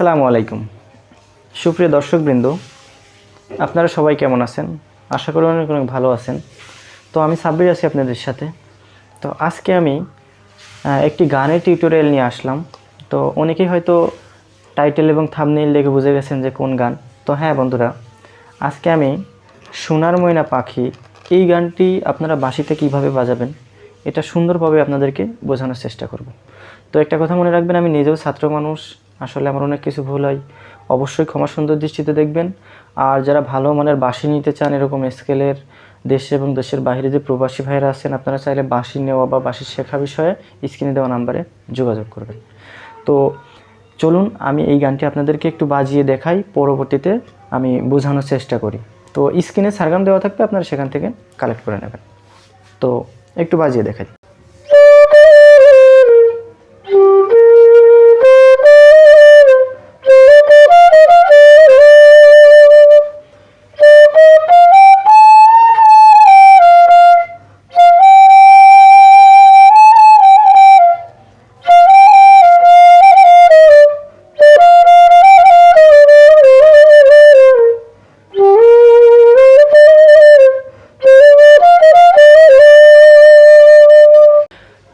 আসসালামু আলাইকুম। সুপ্রিয় দর্শকবৃন্দ, আপনারা সবাই কেমন আছেন? আশা করি অনেক অনেক ভালো আছেন। তো আমি সাব্বির আছি আপনাদের সাথে। তো আজকে আমি একটি গানের টিউটোরিয়াল নিয়ে আসলাম। তো অনেকেই হয়তো টাইটেল এবং থামনেইল দেখে বুঝে গেছেন যে কোন গান। তো হ্যাঁ বন্ধুরা, আজকে আমি সোনার ময়না পাখি, এই গানটি আপনারা বাঁশিতে কীভাবে বাজাবেন, এটা সুন্দরভাবে আপনাদেরকে বোঝানোর চেষ্টা করব। তো একটা কথা মনে রাখবেন, আমি নিজেও ছাত্র মানুষ আসলে আমার অনেক কিছু ভুল হয়। অবশ্যই ক্ষমা সুন্দর দৃষ্টিতে দেখবেন। আর যারা ভালো মানের বাঁশি নিতে চান, এরকম স্কেলের দেশে এবং দেশের বাইরে যে প্রবাসী ভাইরা আছেন, আপনারা চাইলে বাঁশি নেওয়া বা বাঁশি শেখা বিষয়ে স্ক্রিনে দেওয়া নাম্বারে যোগাযোগ করবেন। তো চলুন, আমি এই গানটি আপনাদেরকে একটু বাজিয়ে দেখাই। পরবর্তীতে আমি বোঝানোর চেষ্টা করি। তো স্ক্রিনে সারগাম দেওয়া থাকবে, আপনারা সেখান থেকে কালেক্ট করে নেবেন। তো একটু বাজিয়ে দেখাই।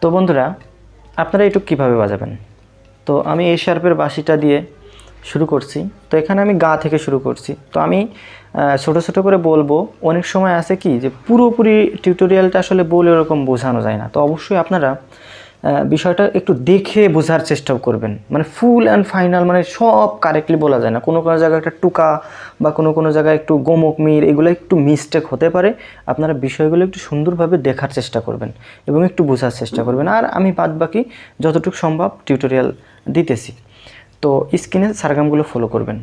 তো বন্ধুরা, আপনারা এটুক কীভাবে বাজাবেন? তো আমি এই শার্পের বাঁশিটা দিয়ে শুরু করছি। তো এখানে আমি গা থেকে শুরু করছি। তো আমি ছোটো ছোট করে বলব, অনেক সময় আছে কি যে পুরোপুরি টিউটোরিয়ালটা আসলে বলে ওরকম বোঝানো যায় না। তো অবশ্যই আপনারা বিষয়টা একটু দেখে বোঝার চেষ্টাও করবেন। মানে ফুল অ্যান্ড ফাইনাল মানে সব কারেক্টলি বলা যায় না। কোনো কোনো জায়গায় একটা টুকা বা কোনো কোনো জায়গায় একটু গোমক, মির, এগুলো একটু মিস্টেক হতে পারে। আপনারা বিষয়গুলো একটু সুন্দরভাবে দেখার চেষ্টা করবেন এবং একটু বোঝার চেষ্টা করবেন। আর আমি বাদ বাকি যতটুকু সম্ভব টিউটোরিয়াল দিতেছি। তো স্ক্রিনে সারগামগুলো ফলো করবেন।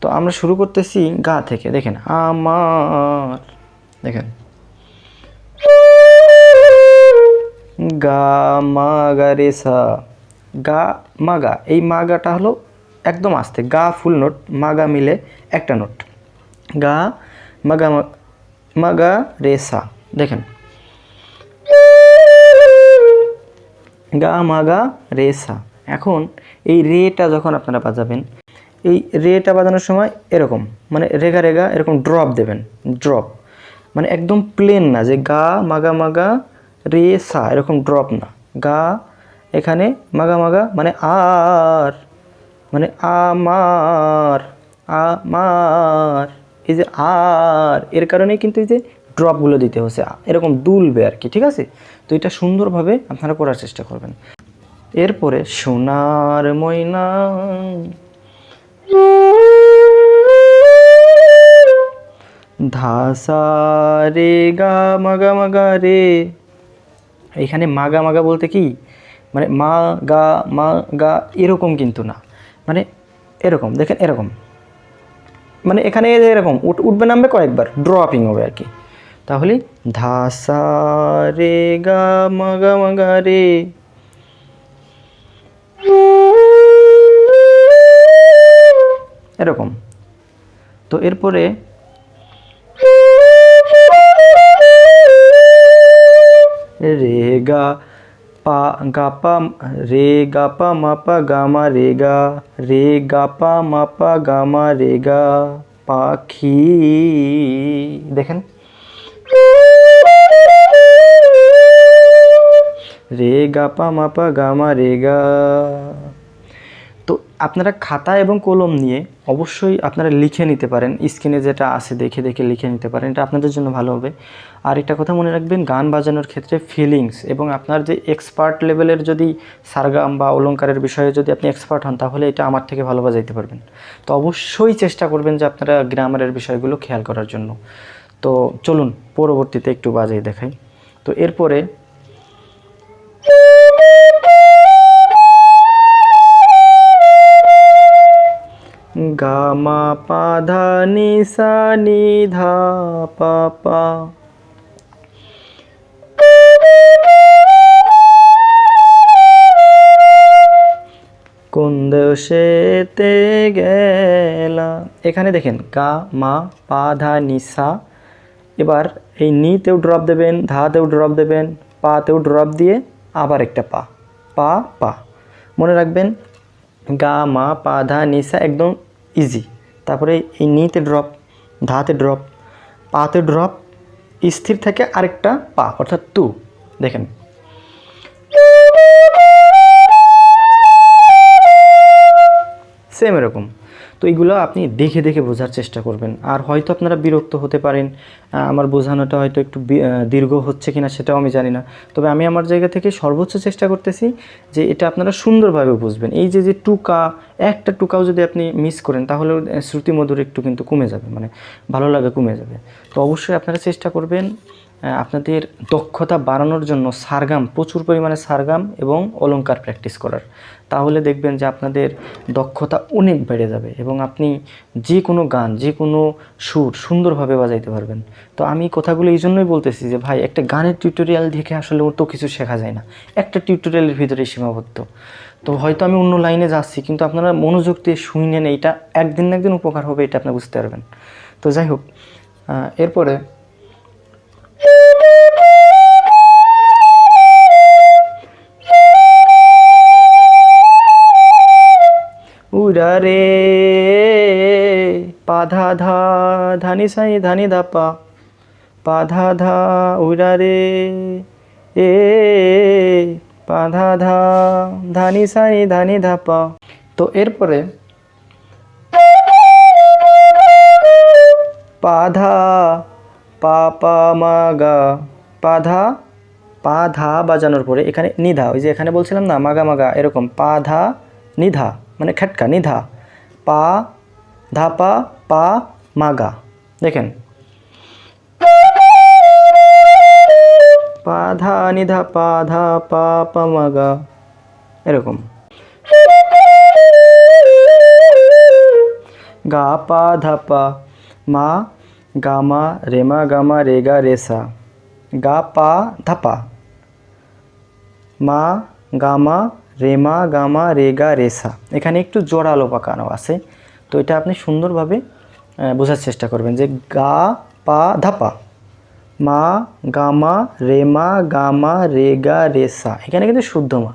তো আমরা শুরু করতেছি গা থেকে। দেখেন, আমার, দেখেন। গা, মা, গা, রে, সা। গা, মা, গা। এই মা, গাটা হলো একদম আস্তে। গা, ফুল নোট, মা, গা মিলে একটা নোট। গা, মা, গা, মা- গা, রে, সা। দেখেন। গা, মা, গা, রে, সা। এখন এই রেটা যখন আপনারা বাজাবেন, এই রেটা বাজানোর সময় এরকম মানে রেগা রেগা এরকম ড্রপ দেবেন ড্রপ মানে একদম প্লেন না যে গা মাগা মাগা রে সা, এরকম ড্রপ না। গা এখানে মাগা মাগা মানে আর মানে আমার আমার, এই যে আর, এর কারণেই কিন্তু এই যে ড্রপগুলো দিতে হচ্ছে, এরকম দুলবে আর কি, ঠিক আছে? তো এটা সুন্দরভাবে আপনারা করার চেষ্টা করবেন। এরপরে সোনার ময়না, ধাসা রে গা, মাগা মাগা রে এখানে মাগা মাগা বলতে কি? মানে মা গা মা গা এরকম কিন্তু না। মানে এরকম, দেখেন এরকম। মানে এখানে এরকম, উঠ, উঠবে নামবে কয়েকবার ড্রপিং হবে আর কি তাহলে ধাসা রে গা মাগা মাগা রে। এরকম। তো এরপরে রে গা পা গা পা রে গা পা মা পা গা মা রে গা রে গা পা মা পা গা মা রে গা পাখি দেখেন রে গা পা মা পা গা মা রে গা তো আপনারা খাতা এবং কলম নিয়ে অবশ্যই আপনারা লিখে নিতে পারেন। স্ক্রিনে যেটা আছে দেখে দেখে লিখে নিতে পারেন। এটা আপনাদের জন্য ভালো হবে। আর একটা কথা মনে রাখবেন, গান বাজানোর ক্ষেত্রে ফিলিংস এবং আপনার যে এক্সপার্ট লেভেলের যদি সারগাম বা অলংকারের বিষয়ে যদি আপনি এক্সপার্ট হন, তাহলে এটা আমার থেকে ভালো বাজাইতে পারবেন। তো অবশ্যই চেষ্টা করবেন যে আপনারা গ্রামারের বিষয়গুলো খেয়াল করার জন্য। তো চলুন, পরবর্তীতে একটু বাজিয়ে দেখাই। তো এরপরে গা মা পা ধা নি সা নি ধা পা পা কোন দেশেতে গেলা এখানে দেখেন, গা, মা, পা, ধা, নি, সা। এবার এই নিতেও ড্রপ দেবেন, ধাতেও ড্রপ দেবেন, পাতেও ড্রপ দিয়ে আবার একটা পা। পা পা। মনে রাখবেন, গা, মা, পা, ধা নিসা একদম ইজি তারপরে এই নিতে ড্রপ ধাতে ড্রপ পাতে ড্রপ স্থির থেকে আরেকটা পা, অর্থাৎ তু। দেখেন। সেম এরকম। তো এইগুলো আপনি দেখে দেখে বোঝার চেষ্টা করবেন। আর হয়তো আপনারা বিরক্ত হতে পারেন আমার বোঝানোটা হয়তো একটু দীর্ঘ হচ্ছে কিনা সেটাও আমি জানি না। তবে আমি আমার জায়গা থেকে সর্বোচ্চ চেষ্টা করতেছি যে এটা আপনারা সুন্দরভাবে বুঝবেন। এই যে যে টুকা, একটা টুকাও যদি আপনি মিস করেন, তাহলে শ্রুতিমধুর একটু কিন্তু কমে যাবে মানে ভালো লাগে কমে যাবে। তো অবশ্যই আপনারা চেষ্টা করবেন আপনাদের দক্ষতা বাড়ানোর জন্য সারগাম, প্রচুর পরিমাণে সারগাম এবং অলঙ্কার প্র্যাকটিস করার। তাহলে দেখবেন যে আপনাদের দক্ষতা অনেক বেড়ে যাবে এবং আপনি যে কোনো গান যে কোনো সুর সুন্দরভাবে বাজাইতে পারবেন। তো আমি কথাগুলো এই জন্যই বলতেছি যে, ভাই, একটা গানের টিউটোরিয়াল দেখে আসলে তো কিছু শেখা যায় না। একটা টিউটোরিয়ালের ভিতরে সীমাবদ্ধ। তো হয়তো আমি অন্য লাইনে যাচ্ছি, কিন্তু আপনারা মনোযোগ দিয়ে শুনেন, এইটা একদিন না একদিন উপকার হবে, এটা আপনি বুঝতে পারবেন। তো যাই হোক এরপরে উড়া রে। পাধা ধা ধানি সাই ধানি ধা পাধা ধা উড়া রে। এ পাধা ধা ধানি সাই ধানি ধা পা। তো এরপরে পাধা পা পা মা গা। পাধা পা ধা বাজানোর পরে এখানে নিধা ওই যে এখানে বলছিলাম না মাগা মাগা এরকম। পা ধা নিধা মানে খেটকা নিধা পা ধা পা পা মাগা দেখেন পা ধা নিধা পা ধা পা পা মাগা এরকম গা পা ধা পা মা গামা রেমা গামা রেগা রেসা গা পা ধাপা মা গামা রেমা, গামা, রেগা, রেসা। এখানে একটু জোরালো পাকানো আছে। তো এটা আপনি সুন্দরভাবে বোঝার চেষ্টা করবেন যে গা, পা, ধাপা। মা, গামা, রেমা, গামা, রেগা, রেসা। এখানে কিন্তু শুদ্ধ মা।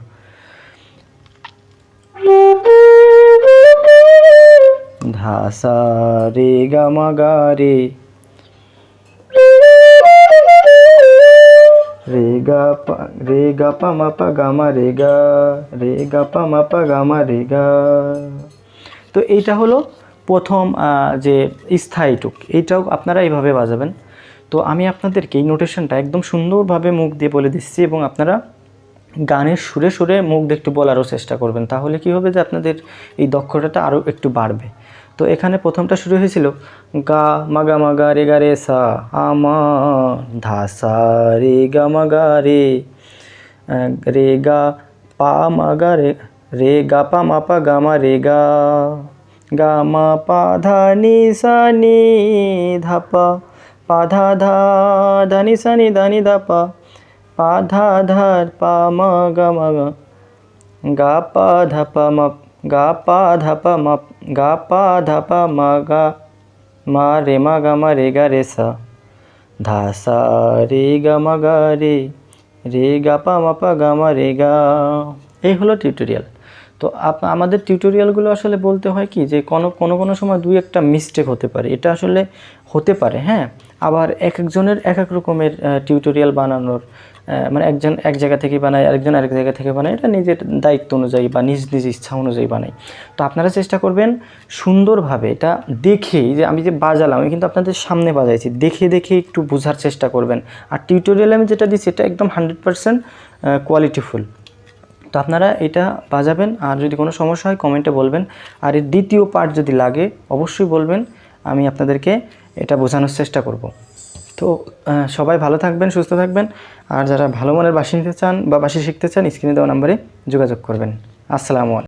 ধাসা রে গামা গা, রে। রে গা পা মা পা গা মা রে গা রে গা পা মা পা গা মা রে গা। তো এইটা হলো প্রথম যে স্থায়ী টুক। এইটাও আপনারা এইভাবে বাজাবেন। তো আমি আপনাদেরকে এই নোটেশনটা একদম সুন্দরভাবে মুখ দিয়ে বলে দিচ্ছি এবং আপনারা গানের সুরে সুরে মুখ দিয়ে একটু বলারও চেষ্টা করবেন। তাহলে কি হবে যে আপনাদের এই দক্ষতাটা আরও একটু বাড়বে। তো এখানে প্রথমটা শুরু হয়েছিল, গা মাগা মাগা রে গা রে সা আমা ধাসা রে গা মাগা রে রে গা পা মাগা রে রে গা পা মা পা গা মা রে গা গা মা পা ধা নি সা নি ধা পা পা ধা ধা ধা নি সা নি ধা নি ধা পা পা ধা ধা পা মা গা মা গা গা পা ধা পা মা গা পা ধাপা মা, গা পা ধাপা মা গা, মা রে মা গা মা রে গা রে সা। ধা সা রে গা মা গা রে রে গা পা মা পা গা মা রে গা। এই হলো টিউটোরিয়াল। তো আমাদের টিউটোরিয়ালগুলো আসলে বলতে হয় কি যে কোনো কোনো কোনো সময় দুই একটা মিস্টেক হতে পারে। এটা আসলে হতে পারে হ্যাঁ? আবার এক একজনের এক এক রকমের টিউটোরিয়াল বানানোর মানে একজন এক জায়গা থেকে বানায়, আরেকজন আরেক জায়গা থেকে বানায়। এটা নিজের দায়িত্ব অনুযায়ী বা নিজ নিজ ইচ্ছা অনুযায়ী বানায়। তো আপনারা চেষ্টা করবেন সুন্দরভাবে এটা দেখেই যে আমি যে বাজালাম, আমি কিন্তু আপনাদের সামনে বাজাইছি। দেখে দেখে একটু বোঝার চেষ্টা করবেন। আর টিউটোরিয়ালে আমি যেটা দিচ্ছি এটা একদম হান্ড্রেড পারসেন্ট কোয়ালিটিফুল তো আপনারা এটা বাজাবেন। আর যদি কোনো সমস্যা হয়, কমেন্টে বলবেন। আর এর দ্বিতীয় পার্ট যদি লাগে, অবশ্যই বলবেন। আমি আপনাদেরকে এটা বোঝানোর চেষ্টা করব। তো সবাই ভালো থাকবেন, সুস্থ থাকবেন। আর যারা ভালো মানের বাসি নিতে চান বা বাসি শিখতে চান স্ক্রিনে দেওয়া নাম্বারে যোগাযোগ করবেন। আসসালামু আলাইকুম।